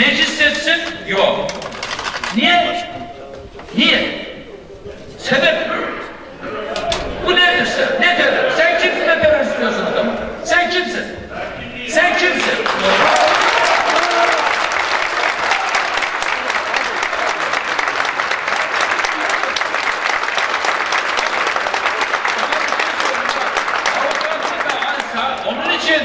Meclis seçsin? Yok. Niye? Sebep bu nedir sen? Ne terör? Sen kimsin de terör istiyorsun adamı? Sen kimsin? Sen kimsin? Onun için,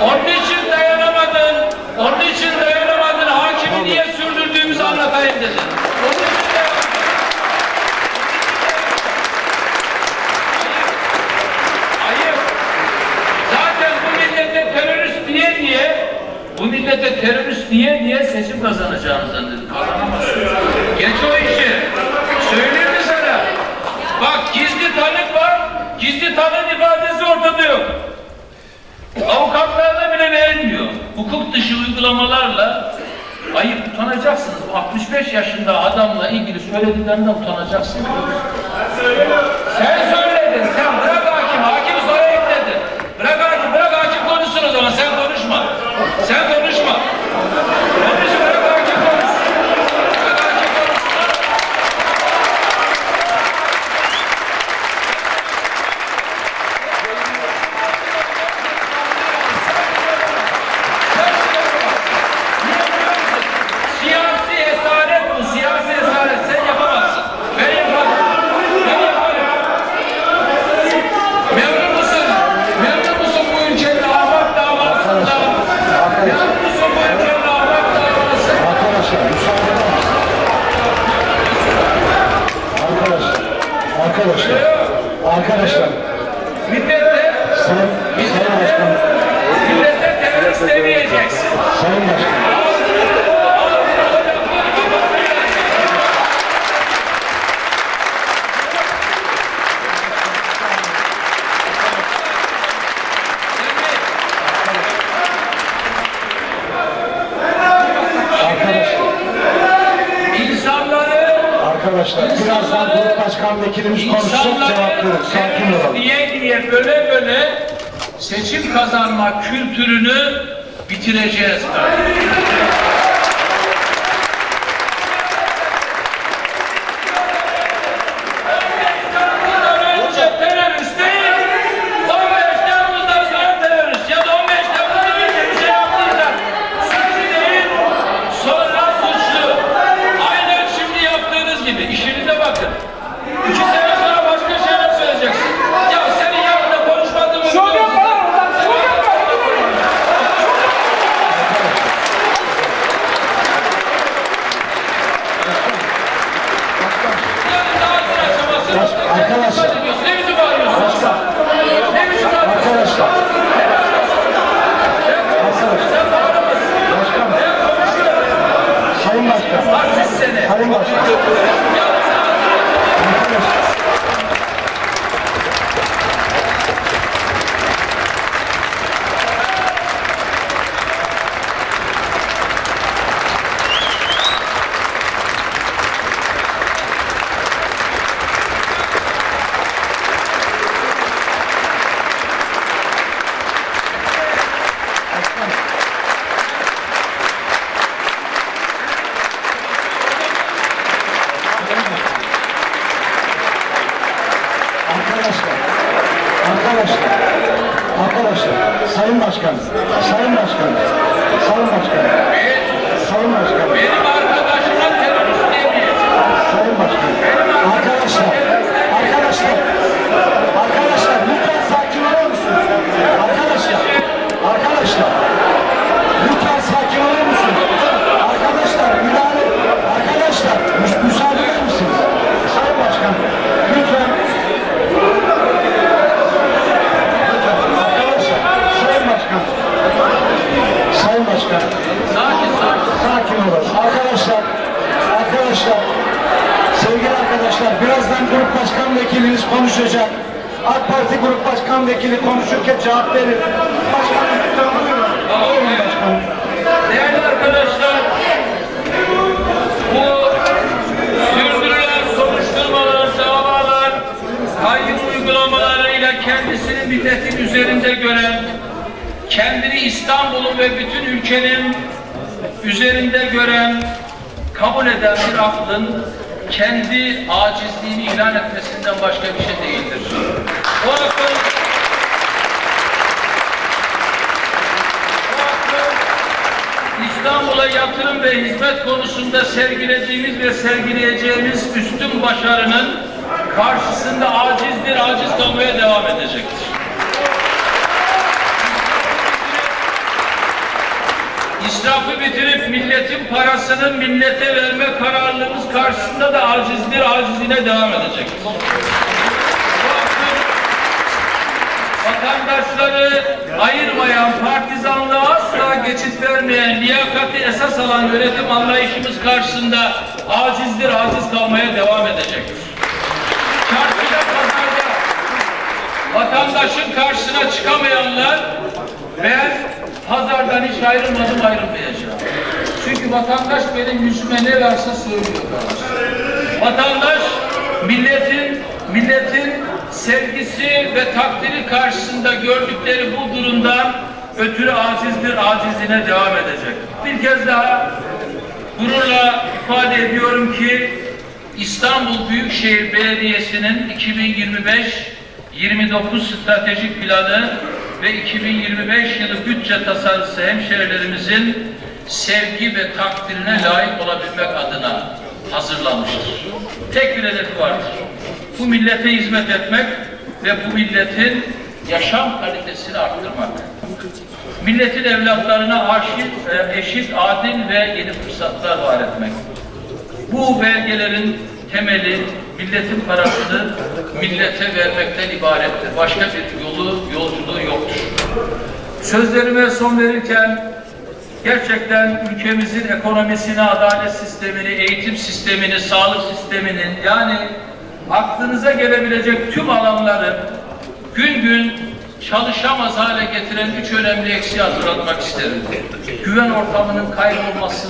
onun için dayanamadın, onun için dayanamadın, hakimi niye sürdürdüğümüzü anlatayım dedin. Onun için dayanamadın. Hayır. Zaten bu millete terörist diye diye, bu millete terörist diye diye seçim kazanacağını. Kazanamazsın. Geç o işi. Söyleyeyim mi sana? Bak gizli tanık var, gizli tanık ifadesi ortada yok. Avukatlarda bile verilmiyor. Hukuk dışı uygulamalarla ayıp utanacaksınız. Bu 65 yaşında adamla ilgili söylediklerinden utanacaksınız. Sen söyledin, Vekilimiz konuşacak, cevaplarız. Sakin olalım. diye diye böyle böyle seçim kazanma kültürünü bitireceğiz. Önce 아, Sayın Başkan, Sayın Başkan, Sayın Başkan, Sayın Başkan, Benim arkadaşıma terörist demeyeceksin. Sayın Başkan, arkadaşlar, arkadaşlar, arkadaşlar, lütfen sakin olur musunuz? Arkadaşlar, arkadaşlar, lütfen sakin olur musunuz? Arkadaşlar, müdahale, arkadaşlar, mü- müsaade eder misiniz? Sayın Başkan, lütfen. Arkadaşlar, Sayın Başkan, Sayın Başkan, Sakin sakin. Sakin olun. Arkadaşlar, arkadaşlar, sevgili arkadaşlar, birazdan grup başkan vekiliniz konuşacak. AK Parti grup başkan vekili konuşurken cevap verir. Başkanım lütfen buyurun. Buyurun başkanım. Değerli arkadaşlar, bu sürdürülen soruşturmalar, davalar, kayyum uygulamalarıyla kendisini milletin üzerinde gören, kendini İstanbul'un ve bütün ülkenin üzerinde gören, kabul eden bir aklın kendi acizliğini ilan etmesinden başka bir şey değildir. O akıl, İstanbul'a yatırım ve hizmet konusunda sergilediğimiz ve sergileyeceğimiz üstün başarının karşısında acizdir, aciz kalmaya devam edecektir. İsrafı bitirip milletin parasını millete verme kararlılığımız karşısında da acizdir, acizine devam akıl, vatandaşları ayırmayan, partizanlığa asla geçit vermeyen, liyakati esas alan yönetim anlayışımız karşısında acizdir, aciz kalmaya devam edecektir. Çarşıda, pazarda vatandaşın karşısına çıkamayanlar ben pazardan hiç ayrılmadım ayrılmayacağım. Çünkü vatandaş benim yüzüme ne varsa söylüyor kardeşim. Vatandaş milletin milletin sevgisi ve takdiri karşısında gördükleri bu durumdan ötürü acizdir, acizine devam edecek. Bir kez daha gururla ifade ediyorum ki İstanbul Büyükşehir Belediyesi'nin 2025-29 stratejik planı ve 2025 yılı bütçe tasarısı hemşehrilerimizin sevgi ve takdirine layık olabilmek adına hazırlanmıştır. Tek bir hedefi vardır. Bu millete hizmet etmek ve bu milletin yaşam kalitesini arttırmak. Milletin evlatlarına aşit, e, eşit, adil ve yeni fırsatlar var etmek. Bu belgelerin temeli milletin parasını millete vermekten ibarettir. Başka bir yolu, yolculuğu yoktur. Sözlerime son verirken gerçekten ülkemizin ekonomisini, adalet sistemini, eğitim sistemini, sağlık sisteminin yani aklınıza gelebilecek tüm alanları gün gün çalışamaz hale getiren üç önemli eksiği hatırlatmak isterim. Güven ortamının kaybolması,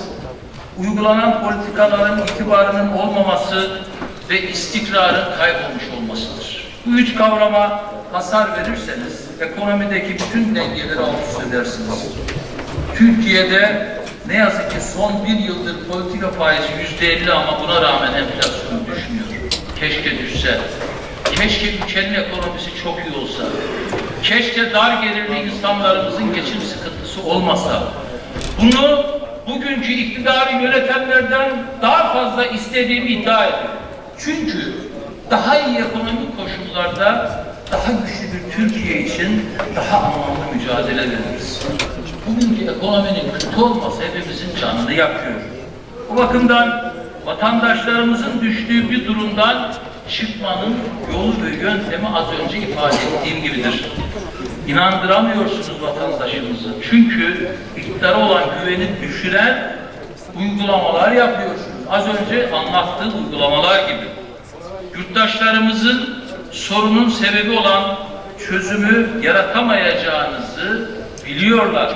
uygulanan politikaların itibarının olmaması ve istikrarın kaybolmuş olmasıdır. Bu üç kavrama hasar verirseniz ekonomideki bütün dengeleri alt üst edersiniz. Türkiye'de ne yazık ki son bir yıldır politika faizi yüzde elli ama buna rağmen enflasyon düşmüyor. Keşke düşse. Keşke ülkenin ekonomisi çok iyi olsa. Keşke dar gelirli insanlarımızın geçim sıkıntısı olmasa. Bunu bugünkü iktidarı yönetenlerden daha fazla istediğimi iddia ediyorum. Çünkü daha iyi ekonomik koşullarda daha güçlü bir Türkiye için daha anlamlı mücadele veririz. Bugünkü ekonominin kötü olması hepimizin canını yakıyor. Bu bakımdan vatandaşlarımızın düştüğü bir durumdan çıkmanın yolu ve yöntemi az önce ifade ettiğim gibidir. İnandıramıyorsunuz vatandaşımızı. Çünkü iktidara olan güveni düşüren uygulamalar yapıyorsunuz. Az önce anlattığım uygulamalar gibi. Yurttaşlarımızın sorunun sebebi olan çözümü yaratamayacağınızı biliyorlar.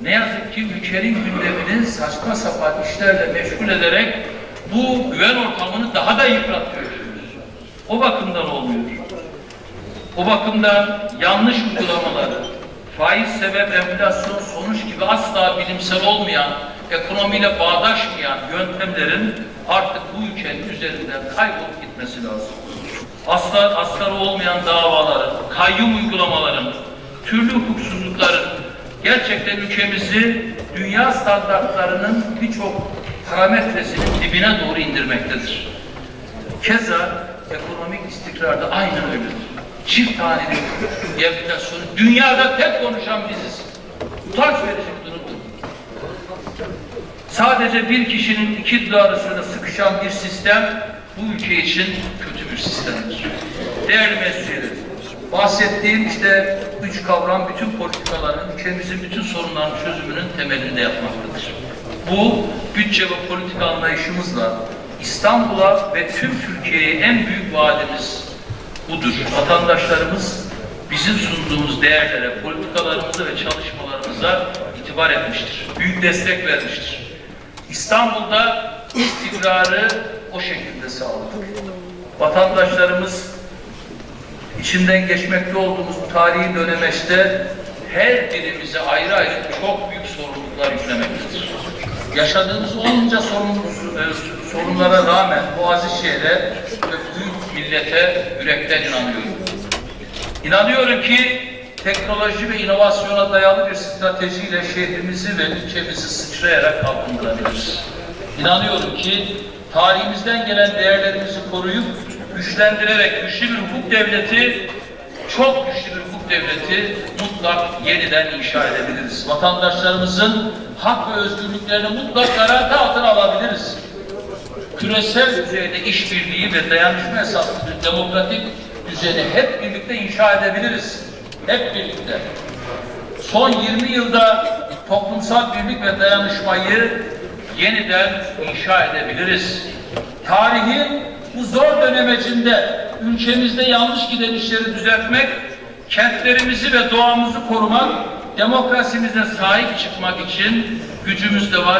Ne yazık ki ülkenin gündemini saçma sapan işlerle meşgul ederek bu güven ortamını daha da yıpratıyorsunuz. O bakımdan olmuyor. O bakımdan yanlış uygulamaları, faiz sebep enflasyon sonuç gibi asla bilimsel olmayan, ekonomiyle bağdaşmayan yöntemlerin artık bu ülkenin üzerinden kaybolup gitmesi lazım. Asla asları olmayan davaların, kayyum uygulamaların, türlü hukuksuzlukların gerçekten ülkemizi dünya standartlarının birçok parametresinin dibine doğru indirmektedir. Keza ekonomik istikrar da aynen öyledir. Çift haneli enflasyonu dünyada tek konuşan biziz. Utanç verici bir durumdur. Sadece bir kişinin iki arasında sıkışan bir sistem bu ülke için kötü bir sistemdir. Değerli mesleğiler, bahsettiğim işte üç kavram bütün politikaların, ülkemizin bütün sorunlarının çözümünün temelinde yapmaktadır. Bu bütçe ve politika anlayışımızla İstanbul'a ve tüm Türkiye'ye en büyük vaadimiz budur. Vatandaşlarımız bizim sunduğumuz değerlere, politikalarımıza ve çalışmalarımıza itibar etmiştir. Büyük destek vermiştir. İstanbul'da istikrarı o şekilde sağladık. Vatandaşlarımız içinden geçmekte olduğumuz bu tarihi dönemeçte her birimize ayrı ayrı çok büyük sorumluluklar yüklemektedir. yaşadığımız onca e, sorunlara rağmen bu aziz şehre ve büyük millete yürekten inanıyorum. İnanıyorum ki teknoloji ve inovasyona dayalı bir stratejiyle şehrimizi ve ülkemizi sıçrayarak kalkındırabiliriz. İnanıyorum ki tarihimizden gelen değerlerimizi koruyup güçlendirerek güçlü bir hukuk devleti, çok güçlü bir hukuk devleti mutlak yeniden inşa edebiliriz. Vatandaşlarımızın hak ve özgürlüklerini mutlak garanti altına alabiliriz küresel düzeyde işbirliği ve dayanışma esaslı bir demokratik düzeni hep birlikte inşa edebiliriz. Hep birlikte. Son 20 yılda toplumsal birlik ve dayanışmayı yeniden inşa edebiliriz. Tarihin bu zor dönemecinde ülkemizde yanlış giden işleri düzeltmek, kentlerimizi ve doğamızı korumak, demokrasimize sahip çıkmak için gücümüz de var.